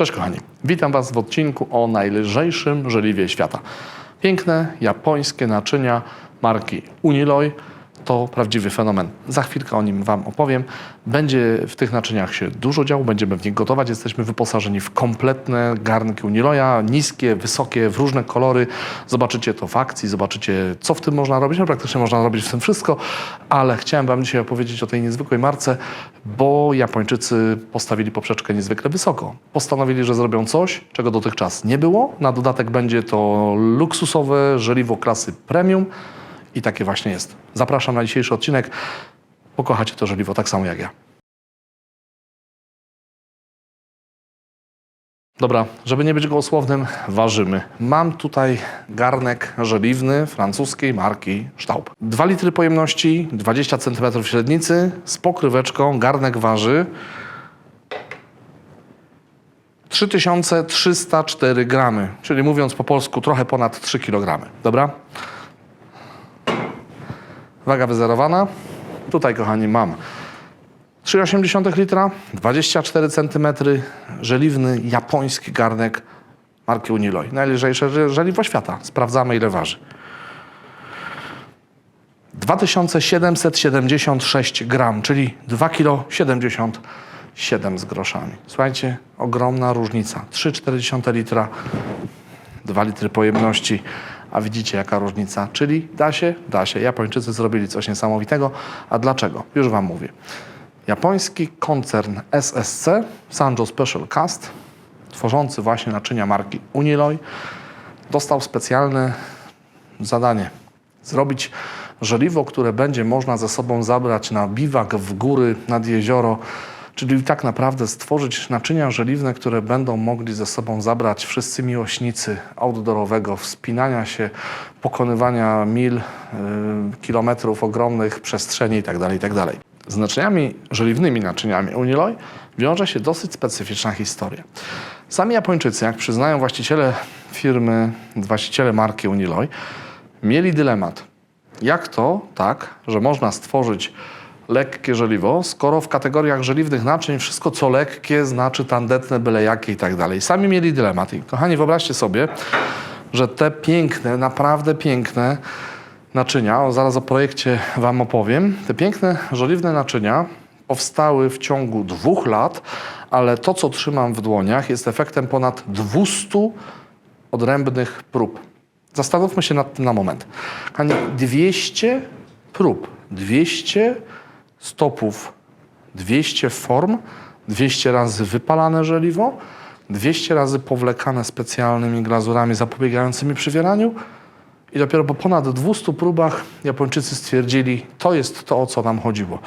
Cześć kochani, witam Was w odcinku o najlżejszym żeliwie świata. Piękne japońskie naczynia marki Uniloy to prawdziwy fenomen. Za chwilkę o nim Wam opowiem. Będzie w tych naczyniach się dużo działo, będziemy w nich gotować. Jesteśmy wyposażeni w kompletne garnki Uniloya, niskie, wysokie, w różne kolory. Zobaczycie to w akcji, zobaczycie co w tym można robić. No, praktycznie można robić w tym wszystko, ale chciałem Wam dzisiaj opowiedzieć o tej niezwykłej marce, bo Japończycy postawili poprzeczkę niezwykle wysoko. Postanowili, że zrobią coś, czego dotychczas nie było. Na dodatek będzie to luksusowe żeliwo klasy premium. I takie właśnie jest. Zapraszam na dzisiejszy odcinek. Pokochacie to żeliwo tak samo jak ja. Dobra, żeby nie być gołosłownym, ważymy. Mam tutaj garnek żeliwny francuskiej marki Staub. 2 litry pojemności, 20 cm średnicy, z pokryweczką. Garnek waży 3304 gramy, czyli mówiąc po polsku trochę ponad 3 kg. Dobra? Waga wyzerowana. Tutaj, kochani, mam 3,8 litra, 24 cm, żeliwny japoński garnek marki Uniloy. Najlżejsze że- żeliwo świata. Sprawdzamy, ile waży. 2776 gram, czyli 2 kg 77 z groszami. Słuchajcie, ogromna różnica. 3,4 litra 2 litry pojemności, a widzicie jaka różnica. Czyli da się, da się. Japończycy zrobili coś niesamowitego. A dlaczego? Już Wam mówię. Japoński koncern SSC, Sanjo Special Cast, tworzący właśnie naczynia marki Uniloy, dostał specjalne zadanie. Zrobić żeliwo, które będzie można ze sobą zabrać na biwak w góry, nad jezioro, czyli tak naprawdę stworzyć naczynia żeliwne, które będą mogli ze sobą zabrać wszyscy miłośnicy outdoorowego, wspinania się, pokonywania mil, y, kilometrów ogromnych przestrzeni itd. itd. Z naczyniami żeliwnymi naczyniami Uniloy wiąże się dosyć specyficzna historia. Sami Japończycy, jak przyznają właściciele firmy, właściciele marki Uniloy, mieli dylemat. Jak to tak, że można stworzyć lekkie żeliwo, skoro w kategoriach żeliwnych naczyń wszystko co lekkie znaczy tandetne, byle jakie i tak dalej. Sami mieli dylemat. I kochani, wyobraźcie sobie, że te piękne, naprawdę piękne naczynia, o, zaraz o projekcie Wam opowiem, te piękne żeliwne naczynia powstały w ciągu dwóch lat, ale to, co trzymam w dłoniach, jest efektem ponad 200 odrębnych prób. Zastanówmy się nad tym na moment. Kochani, 200 prób, 200 stopów, 200 form, 200 razy wypalane żeliwo, 200 razy powlekane specjalnymi glazurami zapobiegającymi przywieraniu i dopiero po ponad 200 próbach Japończycy stwierdzili, to jest to, o co nam chodziło.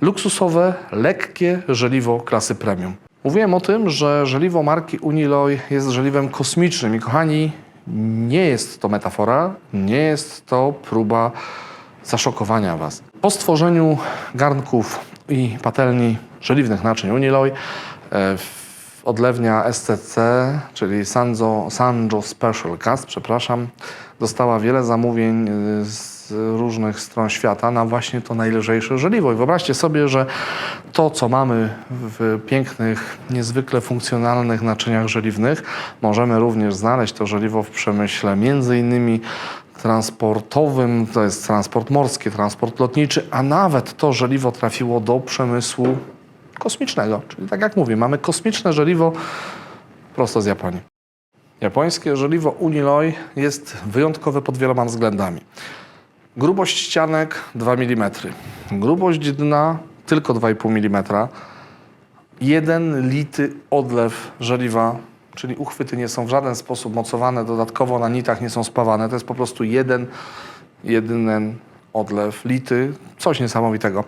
Luksusowe, lekkie żeliwo klasy premium. Mówiłem o tym, że żeliwo marki Uniloy jest żeliwem kosmicznym i kochani, nie jest to metafora, nie jest to próba zaszokowania Was. Po stworzeniu garnków i patelni żeliwnych naczyń Uniloy, e, odlewnia SCC, czyli Sanjo, Sanjo Special Cast, przepraszam, dostała wiele zamówień y, z różnych stron świata na właśnie to najlżejsze żeliwo. I wyobraźcie sobie, że to, co mamy w pięknych, niezwykle funkcjonalnych naczyniach żeliwnych, możemy również znaleźć to żeliwo w przemyśle między innymi transportowym, to jest transport morski, transport lotniczy, a nawet to żeliwo trafiło do przemysłu kosmicznego. Czyli tak jak mówię, mamy kosmiczne żeliwo prosto z Japonii. Japońskie żeliwo Uniloy jest wyjątkowe pod wieloma względami. Grubość ścianek 2 mm, grubość dna tylko 2,5 mm, jeden lity odlew żeliwa, czyli uchwyty nie są w żaden sposób mocowane, dodatkowo na nitach nie są spawane. To jest po prostu jeden, jedyny odlew lity, coś niesamowitego.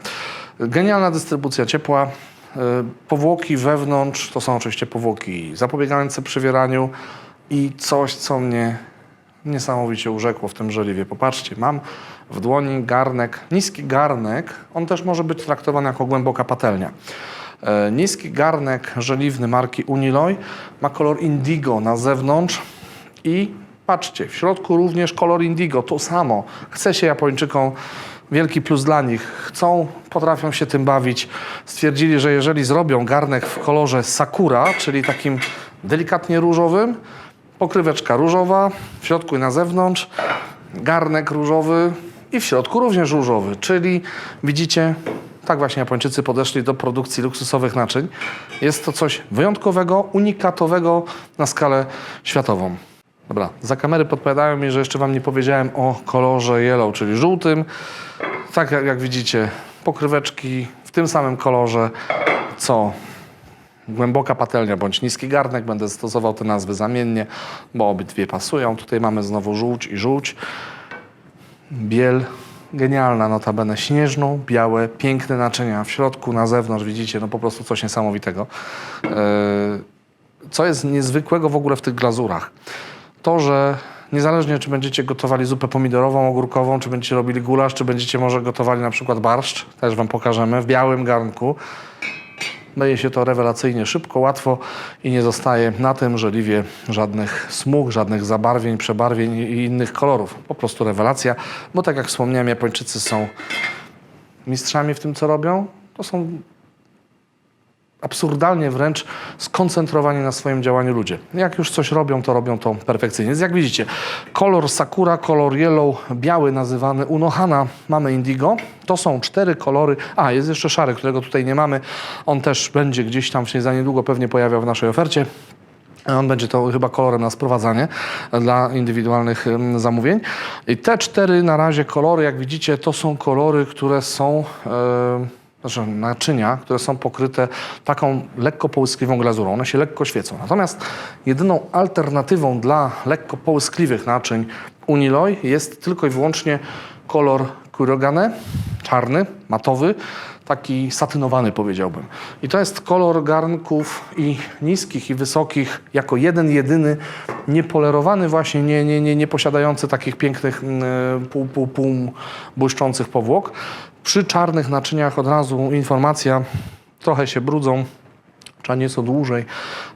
Genialna dystrybucja ciepła. y, Powłoki wewnątrz to są oczywiście powłoki zapobiegające przywieraniu i coś, co mnie niesamowicie urzekło w tym żeliwie. Popatrzcie, mam w dłoni garnek, niski garnek, on też może być traktowany jako głęboka patelnia. E, Niski garnek żeliwny marki Uniloy ma kolor indigo na zewnątrz i patrzcie, w środku również kolor indigo, to samo. Chce się Japończykom, wielki plus dla nich. Chcą, potrafią się tym bawić. Stwierdzili, że jeżeli zrobią garnek w kolorze sakura, czyli takim delikatnie różowym, pokryweczka różowa, w środku i na zewnątrz, garnek różowy i w środku również różowy, czyli widzicie, tak właśnie Japończycy podeszli do produkcji luksusowych naczyń. Jest to coś wyjątkowego, unikatowego na skalę światową. Dobra, za kamery podpowiadają mi, że jeszcze Wam nie powiedziałem o kolorze yellow, czyli żółtym. Tak jak, widzicie, pokryweczki w tym samym kolorze, co głęboka patelnia bądź niski garnek. Będę stosował te nazwy zamiennie, bo obydwie pasują. Tutaj mamy znowu żółć i żółć. Biel, genialna notabene, śnieżną, białe, piękne naczynia w środku, na zewnątrz, widzicie, no po prostu coś niesamowitego. Yy, Co jest niezwykłego w ogóle w tych glazurach? To, że niezależnie czy będziecie gotowali zupę pomidorową, ogórkową, czy będziecie robili gulasz, czy będziecie może gotowali na przykład barszcz, też Wam pokażemy, w białym garnku, Myje się to rewelacyjnie szybko, łatwo i nie zostaje na tym żeliwie żadnych smug, żadnych zabarwień, przebarwień i innych kolorów. Po prostu rewelacja, bo tak jak wspomniałem, Japończycy są mistrzami w tym, co robią. To są absurdalnie wręcz skoncentrowani na swoim działaniu ludzie. Jak już coś robią, to robią to perfekcyjnie. Więc jak widzicie, kolor sakura, kolor yellow, biały nazywany unohana, mamy indigo. To są cztery kolory. A, jest jeszcze szary, którego tutaj nie mamy. On też będzie gdzieś tam się za niedługo pewnie pojawiał w naszej ofercie. On będzie to chyba kolorem na sprowadzanie dla indywidualnych zamówień. I te cztery na razie kolory, jak widzicie, to są kolory, które są, e, znaczy naczynia, które są pokryte taką lekko połyskliwą glazurą. One się lekko świecą. Natomiast jedyną alternatywą dla lekko połyskliwych naczyń Uniloj jest tylko i wyłącznie kolor Kurogane, czarny, matowy, taki satynowany powiedziałbym. I to jest kolor garnków i niskich i wysokich jako jeden, jedyny, niepolerowany właśnie, nie, nie, nie, nie posiadający takich pięknych mm, pół, pół, pół błyszczących powłok. Przy czarnych naczyniach od razu informacja, trochę się brudzą, trzeba nieco dłużej,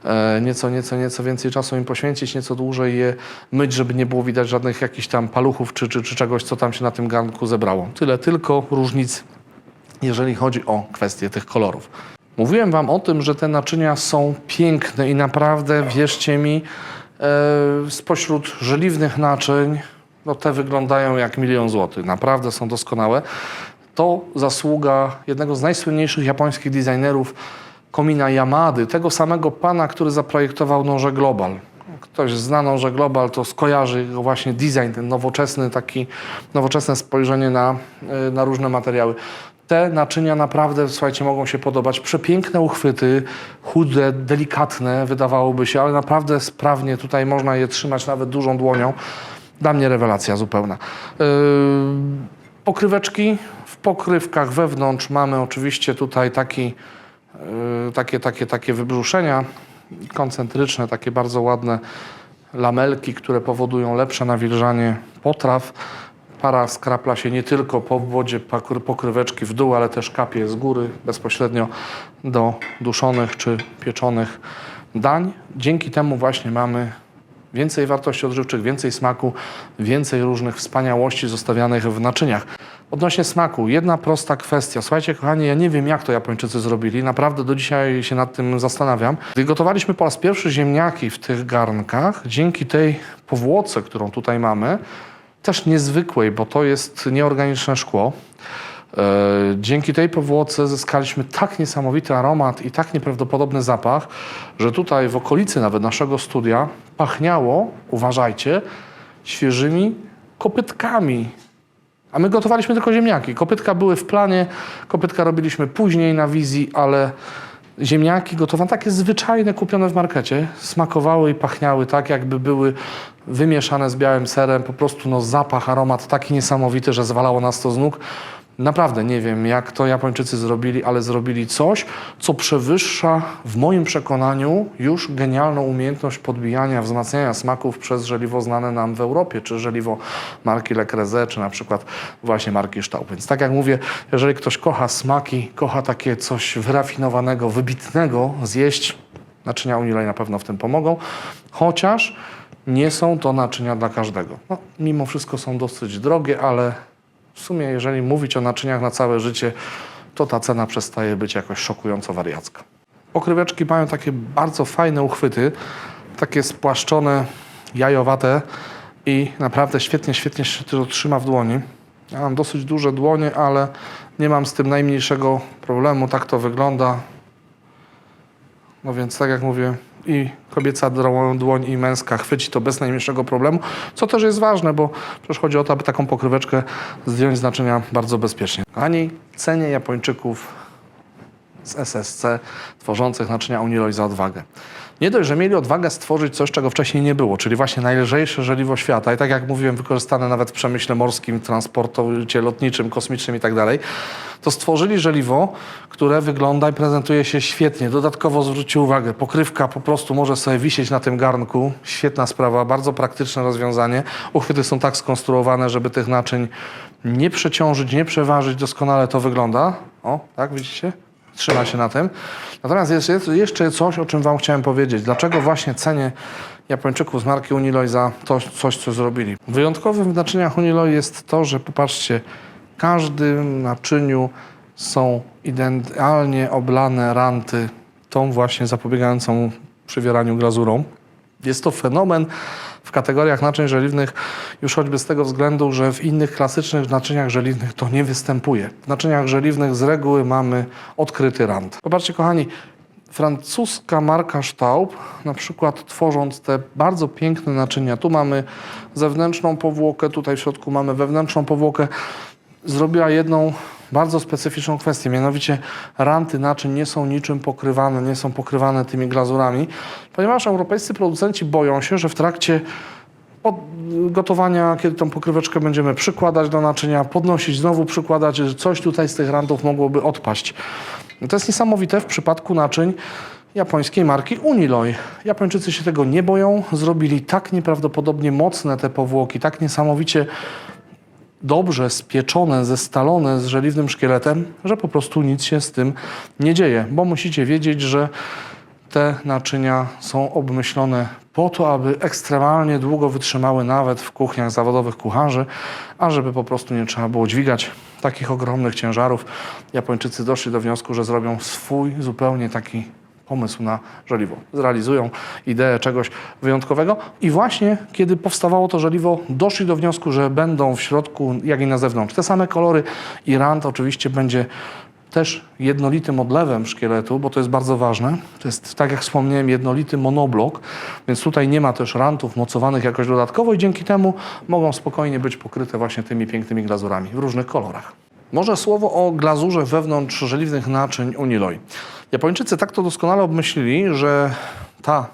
e, nieco, nieco, nieco więcej czasu im poświęcić, nieco dłużej je myć, żeby nie było widać żadnych jakichś tam paluchów czy, czy, czy czegoś, co tam się na tym garnku zebrało. Tyle tylko różnic, jeżeli chodzi o kwestię tych kolorów. Mówiłem Wam o tym, że te naczynia są piękne i naprawdę, wierzcie mi, e, spośród żeliwnych naczyń, no te wyglądają jak milion złotych. Naprawdę są doskonałe. To zasługa jednego z najsłynniejszych japońskich designerów, Komina Yamady, tego samego pana, który zaprojektował noże Global. Ktoś zna noże Global, to skojarzy go właśnie design, ten nowoczesny, taki nowoczesne spojrzenie na, y, na różne materiały. Te naczynia naprawdę, słuchajcie, mogą się podobać. Przepiękne uchwyty, chude, delikatne, wydawałoby się, ale naprawdę sprawnie tutaj można je trzymać nawet dużą dłonią. Dla mnie rewelacja zupełna. Yy, pokryweczki. W pokrywkach wewnątrz mamy oczywiście tutaj taki Yy, takie, takie, takie wybrzuszenia koncentryczne, takie bardzo ładne lamelki, które powodują lepsze nawilżanie potraw. Para skrapla się nie tylko po wodzie pokryweczki w dół, ale też kapie z góry bezpośrednio do duszonych czy pieczonych dań. Dzięki temu właśnie mamy więcej wartości odżywczych, więcej smaku, więcej różnych wspaniałości zostawianych w naczyniach. Odnośnie smaku, jedna prosta kwestia. Słuchajcie, kochani, ja nie wiem, jak to Japończycy zrobili. Naprawdę do dzisiaj się nad tym zastanawiam. Gdy gotowaliśmy po raz pierwszy ziemniaki w tych garnkach, dzięki tej powłoce, którą tutaj mamy, też niezwykłej, bo to jest nieorganiczne szkło. E, Dzięki tej powłoce zyskaliśmy tak niesamowity aromat i tak nieprawdopodobny zapach, że tutaj w okolicy nawet naszego studia pachniało, uważajcie, świeżymi kopytkami. A my gotowaliśmy tylko ziemniaki. Kopytka były w planie, kopytka robiliśmy później na wizji, ale ziemniaki gotowane, takie zwyczajne, kupione w markecie, smakowały i pachniały tak, jakby były wymieszane z białym serem. Po prostu no, zapach, aromat taki niesamowity, że zwalało nas to z nóg. Naprawdę nie wiem, jak to Japończycy zrobili, ale zrobili coś, co przewyższa w moim przekonaniu już genialną umiejętność podbijania, wzmacniania smaków przez żeliwo znane nam w Europie, czy żeliwo marki Le Creuset, czy na przykład właśnie marki Ształ. Więc tak jak mówię, jeżeli ktoś kocha smaki, kocha takie coś wyrafinowanego, wybitnego zjeść, naczynia Unilej na pewno w tym pomogą, chociaż nie są to naczynia dla każdego. No, mimo wszystko są dosyć drogie, ale w sumie, jeżeli mówić o naczyniach na całe życie, to ta cena przestaje być jakoś szokująco wariacka. Pokryweczki mają takie bardzo fajne uchwyty, takie spłaszczone, jajowate i naprawdę świetnie, świetnie się to trzyma w dłoni. Ja mam dosyć duże dłonie, ale nie mam z tym najmniejszego problemu. Tak to wygląda. No więc tak jak mówię, i kobieca dłoń i męska chwyci to bez najmniejszego problemu, co też jest ważne, bo przecież chodzi o to, aby taką pokryweczkę zdjąć z naczynia bardzo bezpiecznie. Kochani, cenię Japończyków z SSC tworzących naczynia Uniloy za odwagę. Nie dość, że mieli odwagę stworzyć coś, czego wcześniej nie było, czyli właśnie najlżejsze żeliwo świata i tak jak mówiłem, wykorzystane nawet w przemyśle morskim, transporcie lotniczym, kosmicznym i tak dalej, to stworzyli żeliwo, które wygląda i prezentuje się świetnie. Dodatkowo zwróćcie uwagę, pokrywka po prostu może sobie wisieć na tym garnku. Świetna sprawa, bardzo praktyczne rozwiązanie. Uchwyty są tak skonstruowane, żeby tych naczyń nie przeciążyć, nie przeważyć. Doskonale to wygląda. O, tak widzicie? Trzyma się na tym. Natomiast jest jest jeszcze coś, o czym Wam chciałem powiedzieć. Dlaczego właśnie cenię Japończyków z marki Uniloy za to, coś, co zrobili. Wyjątkowym w naczyniach Uniloy jest to, że popatrzcie, w każdym naczyniu są idealnie oblane ranty tą właśnie zapobiegającą przywieraniu glazurą. Jest to fenomen w kategoriach naczyń żeliwnych już choćby z tego względu, że w innych klasycznych naczyniach żeliwnych to nie występuje. W naczyniach żeliwnych z reguły mamy odkryty rant. Popatrzcie kochani, francuska marka Staub, na przykład tworząc te bardzo piękne naczynia, tu mamy zewnętrzną powłokę, tutaj w środku mamy wewnętrzną powłokę, zrobiła jedną bardzo specyficzną kwestię, mianowicie ranty naczyń nie są niczym pokrywane, nie są pokrywane tymi glazurami, ponieważ europejscy producenci boją się, że w trakcie gotowania, kiedy tą pokryweczkę będziemy przykładać do naczynia, podnosić, znowu przykładać, że coś tutaj z tych rantów mogłoby odpaść. To jest niesamowite w przypadku naczyń japońskiej marki Uniloy. Japończycy się tego nie boją, zrobili tak nieprawdopodobnie mocne te powłoki, tak niesamowicie dobrze spieczone, zestalone z żeliwnym szkieletem, że po prostu nic się z tym nie dzieje, bo musicie wiedzieć, że te naczynia są obmyślone po to, aby ekstremalnie długo wytrzymały nawet w kuchniach zawodowych kucharzy, a żeby po prostu nie trzeba było dźwigać takich ogromnych ciężarów. Japończycy doszli do wniosku, że zrobią swój zupełnie taki pomysł na żeliwo. Zrealizują ideę czegoś wyjątkowego i właśnie kiedy powstawało to żeliwo, doszli do wniosku, że będą w środku, jak i na zewnątrz, te same kolory i rand oczywiście będzie też jednolitym odlewem szkieletu, bo to jest bardzo ważne. To jest, tak jak wspomniałem, jednolity monoblok, więc tutaj nie ma też rantów mocowanych jakoś dodatkowo i dzięki temu mogą spokojnie być pokryte właśnie tymi pięknymi glazurami w różnych kolorach. Może słowo o glazurze wewnątrz żeliwnych naczyń Uniloy. Japończycy tak to doskonale obmyślili, że ta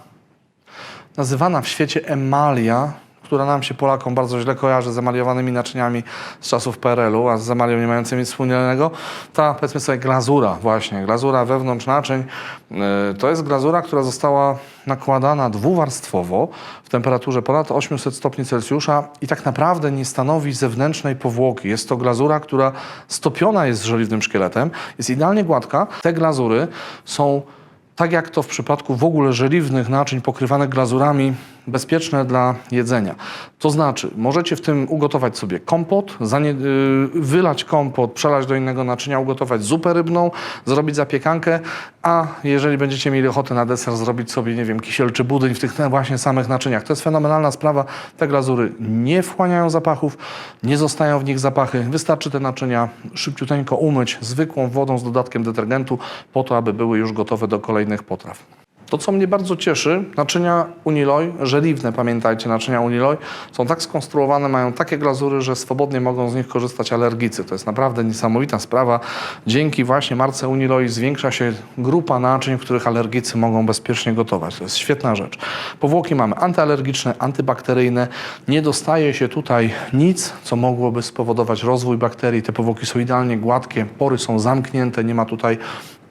nazywana w świecie emalia, która nam się Polakom bardzo źle kojarzy z emaliowanymi naczyniami z czasów PRL-u, a z emalią nie mającymi nic wspólnego, ta powiedzmy sobie glazura właśnie, glazura wewnątrz naczyń, yy, to jest glazura, która została nakładana dwuwarstwowo w temperaturze ponad 800 stopni Celsjusza i tak naprawdę nie stanowi zewnętrznej powłoki. Jest to glazura, która stopiona jest żeliwnym szkieletem, jest idealnie gładka. Te glazury są tak jak to w przypadku w ogóle żeliwnych naczyń pokrywanych glazurami, bezpieczne dla jedzenia. To znaczy, możecie w tym ugotować sobie kompot, zanie, yy, wylać kompot, przelać do innego naczynia, ugotować zupę rybną, zrobić zapiekankę, a jeżeli będziecie mieli ochotę na deser, zrobić sobie, nie wiem, kisiel czy budyń w tych właśnie samych naczyniach. To jest fenomenalna sprawa. Te glazury nie wchłaniają zapachów, nie zostają w nich zapachy. Wystarczy te naczynia szybciuteńko umyć zwykłą wodą z dodatkiem detergentu po to, aby były już gotowe do kolejnych potraw. To, co mnie bardzo cieszy, naczynia Uniloy, żeliwne, pamiętajcie, naczynia Uniloy, są tak skonstruowane, mają takie glazury, że swobodnie mogą z nich korzystać alergicy. To jest naprawdę niesamowita sprawa. Dzięki właśnie marce Uniloy zwiększa się grupa naczyń, w których alergicy mogą bezpiecznie gotować. To jest świetna rzecz. Powłoki mamy antyalergiczne, antybakteryjne. Nie dostaje się tutaj nic, co mogłoby spowodować rozwój bakterii. Te powłoki są idealnie gładkie, pory są zamknięte, nie ma tutaj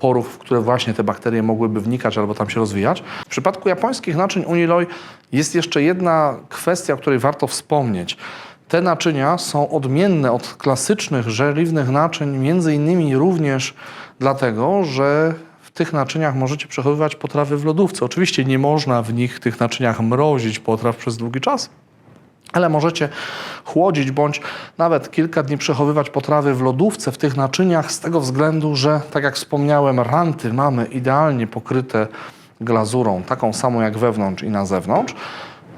porów, w które właśnie te bakterie mogłyby wnikać albo tam się rozwijać. W przypadku japońskich naczyń Uniloy jest jeszcze jedna kwestia, o której warto wspomnieć. Te naczynia są odmienne od klasycznych żeliwnych naczyń, między innymi również dlatego, że w tych naczyniach możecie przechowywać potrawy w lodówce. Oczywiście nie można w nich, tych naczyniach mrozić potraw przez długi czas, ale możecie chłodzić bądź nawet kilka dni przechowywać potrawy w lodówce w tych naczyniach z tego względu, że tak jak wspomniałem, ranty mamy idealnie pokryte glazurą, taką samą jak wewnątrz i na zewnątrz.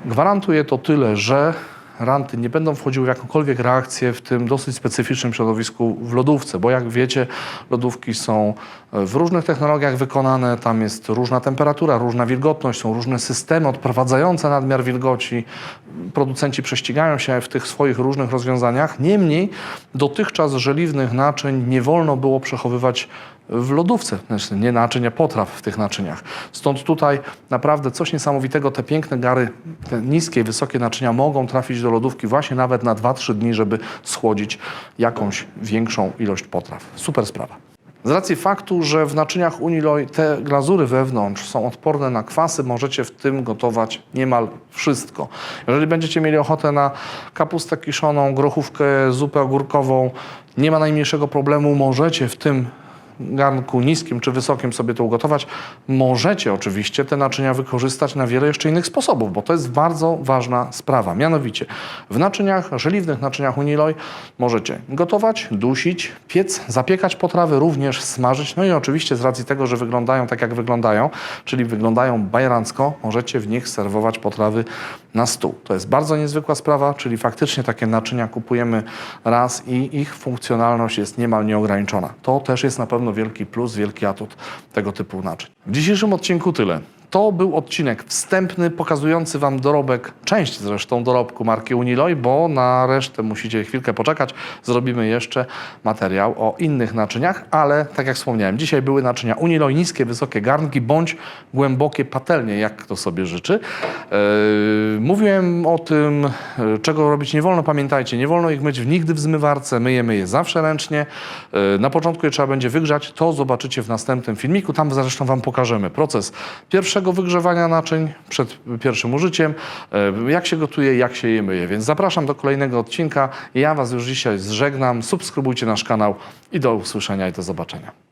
Gwarantuję to tyle, że ranty nie będą wchodziły w jakąkolwiek reakcję w tym dosyć specyficznym środowisku w lodówce, bo jak wiecie, lodówki są w różnych technologiach wykonane, tam jest różna temperatura, różna wilgotność, są różne systemy odprowadzające nadmiar wilgoci. Producenci prześcigają się w tych swoich różnych rozwiązaniach. Niemniej dotychczas żeliwnych naczyń nie wolno było przechowywać w lodówce, znaczy nie naczyń, a potraw w tych naczyniach. Stąd tutaj naprawdę coś niesamowitego, te piękne gary, te niskie i wysokie naczynia mogą trafić do lodówki właśnie nawet na 2-3 dni, żeby schłodzić jakąś większą ilość potraw. Super sprawa. Z racji faktu, że w naczyniach Uniloy te glazury wewnątrz są odporne na kwasy, możecie w tym gotować niemal wszystko. Jeżeli będziecie mieli ochotę na kapustę kiszoną, grochówkę, zupę ogórkową, nie ma najmniejszego problemu, możecie w tym garnku niskim czy wysokim sobie to ugotować. Możecie oczywiście te naczynia wykorzystać na wiele jeszcze innych sposobów, bo to jest bardzo ważna sprawa. Mianowicie w naczyniach, żeliwnych naczyniach Uniloy możecie gotować, dusić, piec, zapiekać potrawy, również smażyć. No i oczywiście z racji tego, że wyglądają tak jak wyglądają, czyli wyglądają bajerancko, możecie w nich serwować potrawy na stół. To jest bardzo niezwykła sprawa, czyli faktycznie takie naczynia kupujemy raz i ich funkcjonalność jest niemal nieograniczona. To też jest na pewno wielki plus, wielki atut tego typu naczyń. W dzisiejszym odcinku tyle. To był odcinek wstępny, pokazujący Wam dorobek, część zresztą dorobku marki Uniloy, bo na resztę musicie chwilkę poczekać. Zrobimy jeszcze materiał o innych naczyniach, ale tak jak wspomniałem, dzisiaj były naczynia Uniloy, niskie, wysokie garnki bądź głębokie patelnie, jak kto sobie życzy. Yy, mówiłem o tym, yy, czego robić nie wolno. Pamiętajcie, nie wolno ich myć w nigdy w zmywarce, myjemy je zawsze ręcznie. Yy, na początku je trzeba będzie wygrzać, to zobaczycie w następnym filmiku. Tam zresztą Wam pokażemy proces pierwszego wygrzewania naczyń przed pierwszym użyciem, yy, jak się gotuje, jak się je myje. Więc zapraszam do kolejnego odcinka. Ja Was już dzisiaj zżegnam. Subskrybujcie nasz kanał i do usłyszenia i do zobaczenia.